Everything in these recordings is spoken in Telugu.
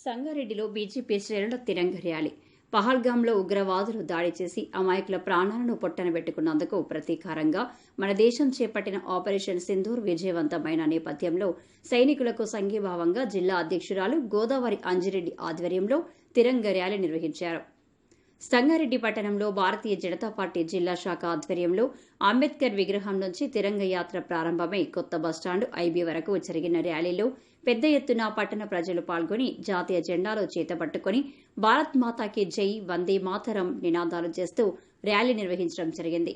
సంగారెడ్డిలో బీజేపీ శ్రేణుల తిరంగ ర్యాలీ పహల్గాంలో ఉగ్రవాదులు దాడి చేసి అమాయకుల ప్రాణాలను పొట్టన పెట్టుకున్నందుకు ప్రతీకారంగా మన దేశం చేపట్టిన ఆపరేషన్ సింధూర్ విజయవంతమైన నేపథ్యంలో సైనికులకు సంఘీభావంగా జిల్లా అధ్యక్షురాలు గోదావరి అంజిరెడ్డి ఆధ్వర్యంలో తిరంగ ర్యాలీ నిర్వహించారు. సంగారెడ్డి పట్టణంలో భారతీయ జనతా పార్టీ జిల్లా శాఖ ఆధ్వర్యంలో అంబేద్కర్ విగ్రహం నుంచి తిరంగ యాత్ర ప్రారంభమై కొత్త బస్టాండ్ ఐబీ వరకు జరిగిన ర్యాలీలో పెద్ద ఎత్తున పట్టణ ప్రజలు పాల్గొని జాతీయ జెండాలు చేతబట్టుకుని భారత్ మాతాకి జై వందే మాతరం నినాదాలు చేస్తూ ర్యాలీ నిర్వహించడం జరిగింది.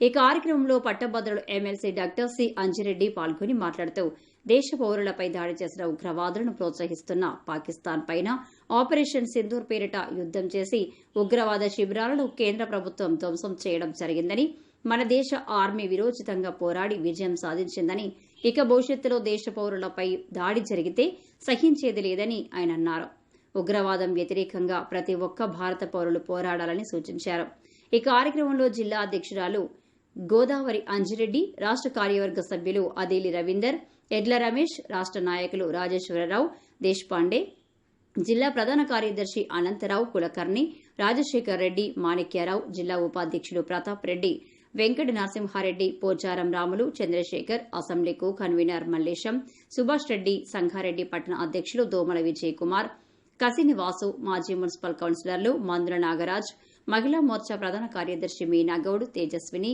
ఈ కార్యక్రమంలో పట్టభద్రులు ఎమ్మెల్సీ డాక్టర్ సి. అంజిరెడ్డి పాల్గొని మాట్లాడుతూ దేశ పౌరులపై దాడి చేసిన ఉగ్రవాదులను ప్రోత్సహిస్తున్న పాకిస్తాన్ పైన ఆపరేషన్ సింధూర్ పేరిట యుద్దం చేసి ఉగ్రవాద శిబిరాలను కేంద్ర ప్రభుత్వం ధ్వంసం చేయడం జరిగిందని మన దేశ ఆర్మీ విరోచితంగా పోరాడి విజయం సాధించిందని ఇక భవిష్యత్తులో దేశ పౌరులపై దాడి జరిగితే సహించేది లేదని ఆయన అన్నారు. ఉగ్రవాదం వ్యతిరేకంగా ప్రతి ఒక్క భారత పౌరులు పోరాడాలని సూచించారు. ఈ కార్యక్రమంలో జిల్లా అధ్యక్షురాలు గోదావరి అంజిరెడ్డి రాష్ట్ర కార్యవర్గ సభ్యులు అదేలి రవీందర్ ఎడ్ల రమేష్ రాష్ట్ర నాయకులు రాజేశ్వరరావు దేశపాండే జిల్లా ప్రధాన కార్యదర్శి అనంతరావు కులకర్ణి రాజశేఖర్ రెడ్డి మాణిక్యారావు జిల్లా ఉపాధ్యక్షులు ప్రతాప్ రెడ్డి వెంకట నరసింహారెడ్డి పోచారం రాములు చంద్రశేఖర్ అసెంబ్లీకు కన్వీనర్ మల్లేశం సుభాష్ రెడ్డి సంగారెడ్డి పట్టణ అధ్యక్షులు దోమల విజయ్ కుమార్ కసిని వాసు మాజీ మున్సిపల్ కౌన్సిలర్లు మందుల నాగరాజ్ మహిళా మోర్చా ప్రధాన కార్యదర్శి మీనాగౌడ్ తేజస్విని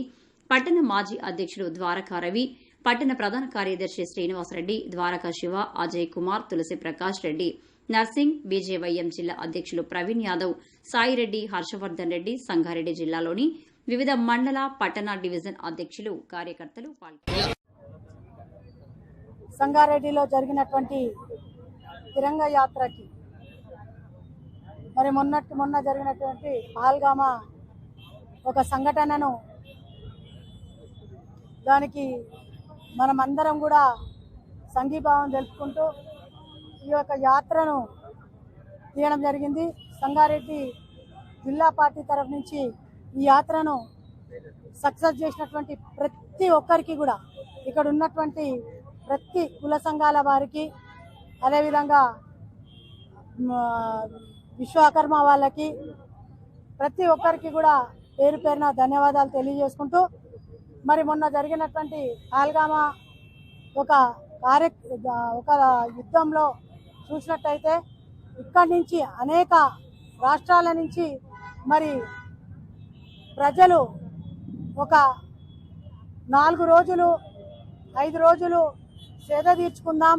పట్టణ మాజీ అధ్యక్షులు ద్వారకా రవి పట్టణ ప్రధాన కార్యదర్శి శ్రీనివాసరెడ్డి ద్వారకా శివ అజయ్ కుమార్ తులసి ప్రకాష్ రెడ్డి నర్సింగ్ బీజేవైఎం జిల్లా అధ్యక్షులు ప్రవీణ్ యాదవ్ సాయిరెడ్డి హర్షవర్ధన్ రెడ్డి సంగారెడ్డి జిల్లాలోని వివిధ మండల పట్టణ డివిజన్ అధ్యక్షులు కార్యకర్తలు పాల్గొన్నారు. సంగారెడ్డిలో జరిగినటువంటి తిరంగ యాత్రకి మరి మొన్నటి మొన్న జరిగినటువంటి పహల్గామా ఒక సంఘటనను దానికి మనమందరం కూడా సంఘీభావం తెలుపుకుంటూ ఈ యొక్క యాత్రను తీయడం జరిగింది. సంగారెడ్డి జిల్లా పార్టీ తరఫు నుంచి ఈ యాత్రను సక్సెస్ చేసినటువంటి ప్రతి ఒక్కరికి కూడా ఇక్కడ ఉన్నటువంటి ప్రతి కుల సంఘాల వారికి అదేవిధంగా విశ్వకర్మ వాళ్ళకి ప్రతి ఒక్కరికి కూడా పేరు పేరున ధన్యవాదాలు తెలియజేసుకుంటూ మరి మొన్న జరిగినటువంటి పాల్గామా ఒక కార్య ఒక యుద్ధంలో చూసినట్టయితే ఇక్కడి నుంచి అనేక రాష్ట్రాల నుంచి మరి ప్రజలు ఒక నాలుగు రోజులు ఐదు రోజులు సేద తీర్చుకుందాం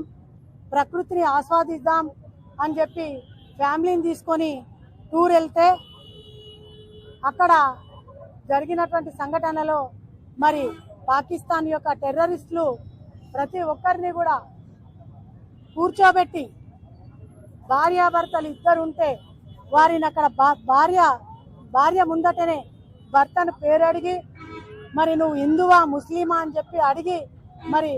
ప్రకృతిని ఆస్వాదిద్దాం అని చెప్పి ఫ్యామిలీని తీసుకొని టూర్ వెళ్తే అక్కడ జరిగినటువంటి సంఘటనలో మరి పాకిస్తాన్ యొక్క టెర్రరిస్టులు ప్రతి ఒక్కరిని కూడా కూర్చోబెట్టి భార్యాభర్తలు ఇద్దరు ఉంటే వారిని అక్కడ భార్య భార్య ముందటనే భర్తను పేరు అడిగి మరి నువ్వు హిందువా ముస్లిమా? అని చెప్పి అడిగి మరి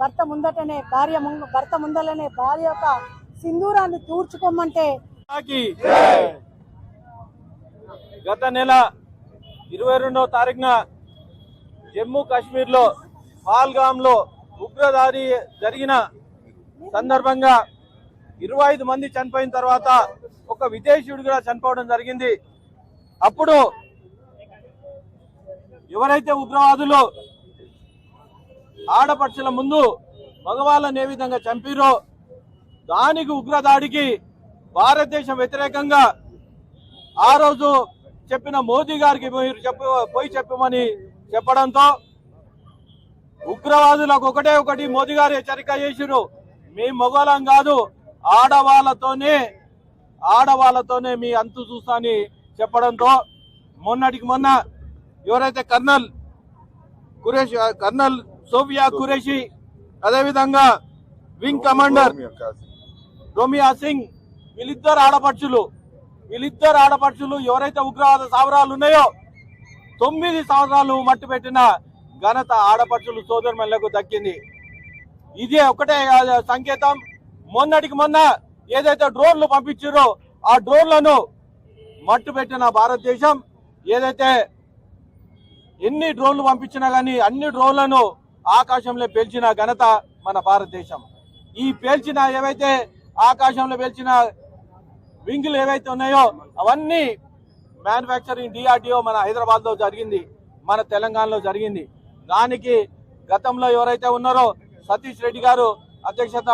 భర్త ముందటనే భార్య భర్త ముందలనే భార్య యొక్క సింధూరాన్ని తూర్చుకోమంటే. గత నెల ఇరవై రెండవ తారీఖున జమ్మూ కాశ్మీర్లో పాల్గామ్లో ఉగ్రదాడి జరిగిన సందర్భంగా ఇరవై ఐదు మంది చనిపోయిన తర్వాత ఒక విదేశీయుడు కూడా చనిపోవడం జరిగింది. అప్పుడు ఎవరైతే ఉగ్రవాదులు ఆడపడుచుల ముందు మగవాళ్ళని ఏ విధంగా చంపిరో దానికి ఉగ్రదాడికి భారతదేశం వ్యతిరేకంగా ఆ రోజు చెప్పిన మోదీ గారికి మీరు చెప్ప పోయి చెప్పమని చెప్పడంతో ఉగ్రవాదులకు ఒకటే ఒకటి మోదీ గారు హెచ్చరిక చేసిరు మీ మొగలం కాదు ఆడవాళ్ళతోనే ఆడవాళ్ళతోనే మీ అంతు చూస్తా అని చెప్పడంతో మొన్నటికి మొన్న ఎవరైతే కర్నల్ కురేషి కర్నల్ సోఫియా కురేషి అదేవిధంగా వింగ్ కమాండర్ రోమియా సింగ్ వీళ్ళిద్దరు ఆడపడుచులు వీళ్ళిద్దరు ఆడపడుచులు ఎవరైతే ఉగ్రవాద స్థావరాలు ఉన్నాయో తొమ్మిది సంవత్సరాలు మట్టి పెట్టిన ఘనత ఆడపడుచులు సోదరుమల్లకు దక్కింది. ఇదే ఒకటే సంకేతం. మొన్నటికి మొన్న ఏదైతే డ్రోన్లు పంపించారో ఆ డ్రోన్లను మట్టు పెట్టిన భారతదేశం ఏదైతే ఎన్ని డ్రోన్లు పంపించినా కానీ అన్ని డ్రోన్లను ఆకాశంలో పేల్చిన ఘనత మన భారతదేశం. ఈ పేల్చిన ఏవైతే ఆకాశంలో పేల్చిన వింగులు ఏవైతే ఉన్నాయో అవన్నీ మ్యానుఫ్యాక్చరింగ్ డిఆర్డిఓ మన హైదరాబాద్లో జరిగింది మన తెలంగాణలో జరిగింది. దానికి గతంలో ఎవరైతే ఉన్నారో సతీష్ రెడ్డి గారు అధ్యక్షత